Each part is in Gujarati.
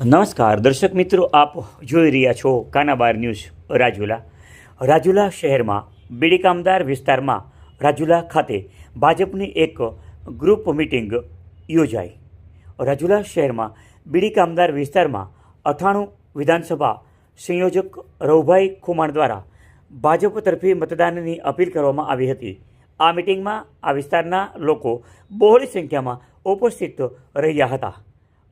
નમસ્કાર, દર્શક મિત્રો, આપ જોઈ રહ્યા છો કાનાબાર ન્યૂઝ રાજુલા. રાજુલા શહેરમાં બીડી કામદાર વિસ્તારમાં રાજુલા ખાતે ભાજપની એક ગ્રુપ મિટિંગ યોજાઈ. રાજુલા શહેરમાં બીડી કામદાર વિસ્તારમાં અથાણું વિધાનસભા સંયોજક રવુભાઈ ખુમાણ દ્વારા ભાજપ તરફી મતદાનની અપીલ કરવામાં આવી હતી. આ મિટિંગમાં આ વિસ્તારના લોકો બહોળી સંખ્યામાં ઉપસ્થિત રહ્યા હતા.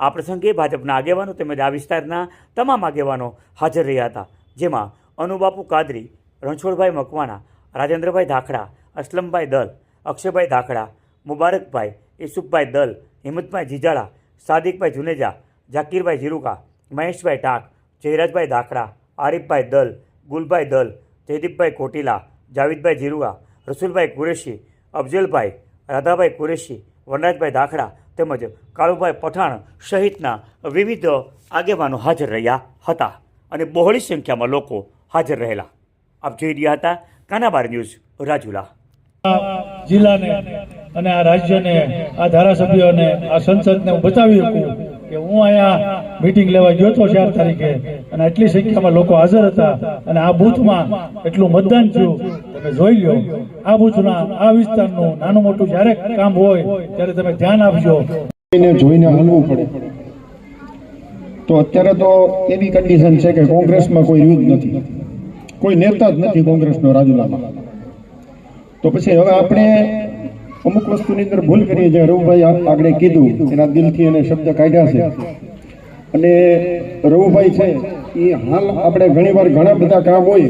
આ પ્રસંગે ભાજપના આગેવાનો તેમજ આ વિસ્તારના તમામ આગેવાનો હાજર રહ્યા હતા. જેમાં અનુબાપુ કાદરી, રણછોડભાઈ મકવાણા, રાજેન્દ્રભાઈ ધાખડા, અસલમભાઈ દલ, અક્ષયભાઈ ધાખડા, મુબારકભાઈ યુસુફભાઈ દલ, હિંમતભાઈ જીજાળા, સાદિકભાઈ જુનેજા ઝાકીરભાઈ જીરુકા, મહેશભાઈ ટાંક, જયરાજભાઈ ધાખડા, આરીફભાઈ દલ, ગુલભાઈ દલ, જયદીપભાઈ કોટીલા, જાવીદભાઈ જીરુગા રસુલભાઈ કુરેશી અફજલભાઈ રાધાભાઈ કુરેશી, વનરાજભાઈ ધાખડા તેમજ કાળુભાઈ પઠાણ સહિતના વિવિધ આગેવાનો હાજર રહ્યા હતા અને બહોળી સંખ્યામાં લોકો હાજર રહેલા. આપ જોઈ રહ્યા હતા કાનાબાર ન્યૂઝ, રાજુલા. જિલ્લાને અને આ રાજ્યને, આ ધારાસભ્યોને, આ સંસદને હું બતાવી શકું કે હું અહીંયા મીટિંગ લેવા ગયો હતો ચાર તારીખે અને આટલી સંખ્યામાં લોકો હાજર હતા અને આ બૂથમાં એટલું મતદાન થયું, તમે જોઈ લો આ બૂથના, આ વિસ્તારનું નાનું મોટું જ્યારે કામ હોય, ત્યારે તમે ધ્યાન આપજો. જોઈને હલવું પડે. તો અત્યારે તો એવી કન્ડિશન છે કે કોંગ્રેસમાં કોઈ જ નથી. કોઈ નેતા જ નથી કોંગ્રેસનો રાજુલામાં. તો પછી હવે આપણે અમુક વસ્તુની અંદર ભૂલ કરીએ. જે રઘુભાઈ આગળ કીધું, એના દિલથી એને શબ્દ કાઢ્યા છે. અને રઘુભાઈ છે, એ હાલ આપણે ઘણીવાર ઘણા બધા કામ હોય,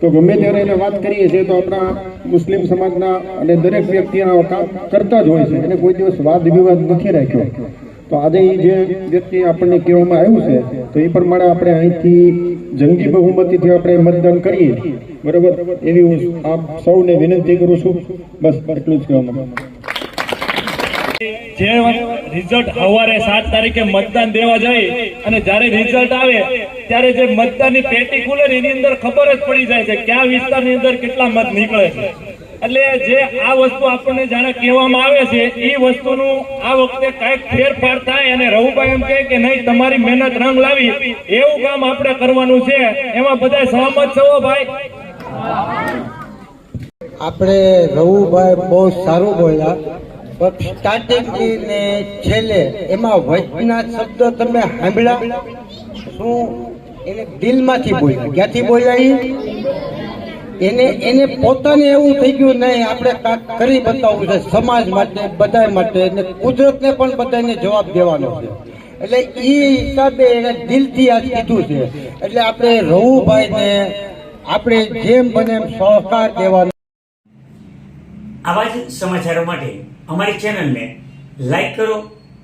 તો ગમે ત્યારે એને વાત કરીએ છીએ, તો આપણા મુસ્લિમ સમાજના અને દરેક વ્યક્તિના કામ કરતા જ હોય છે. એને કોઈ દિવસ વાદ વિવાદ નથી રાખ્યો. તો આજે એ જે વ્યક્તિ આપણને કહેવામાં આવ્યું છે, તો એ પ્રમાણે આપણે અહીંથી જંગી બહુમતીથી આપણે મતદાન કરીએ. બરાબર? એવી હું આપ સૌને વિનંતી કરું છું. બસ, એટલું જ કહેવા જે રિઝલ્ટ સવારે સાત તારીખે મતદાન દેવા જાય અને જયારે રિઝલ્ટ આવે, ત્યારે જે મતદાનની પેટી ખુલે એની અંદર ખબર જ પડી જાય છે કયા વિસ્તારની અંદર કેટલા મત નીકળે છે. એટલે જે આ વસ્તુ આપણને જાણે કહેવામાં આવે છે, એ વસ્તુનું આ વખતે કંઈક ફેરફાર થાય અને રઘુભાઈ એમ કહે કે નહીં, તમારી મહેનત રંગ લાવી, એવું કામ આપણે કરવાનું છે. એમાં બધા સહમત છો ભાઈ? આપણે રઘુભાઈ બહુ સારું બોલ્યા. ને છેલ્લે એમાં વચના શબ્દ તમે સાંભળ્યા? શું એને દિલમાંથી બોલ્યા? ક્યાંથી બોલ્યા? એને એને પોતાને એવું થઈ ગયું, નહીં, આપણે કાંઈક કરી બતાવવું છે સમાજ માટે બધા માટે. અને કુદરતને પણ બધાને જવાબ દેવાનો છે. એટલે એ હિસાબે એને દિલથી આ કીધું છે. એટલે આપણે રઘુભાઈને આપણે જેમ બને એમ સહકાર દેવાનો. આવા જ સમાચારો માટે અમારી ચેનલને લાઈક કરો,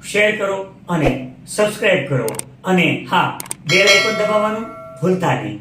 શેર કરો અને સબસ્ક્રાઈબ કરો. અને હા, બેલ આઇકોન દબાવવાનું ભૂલતા નહીં.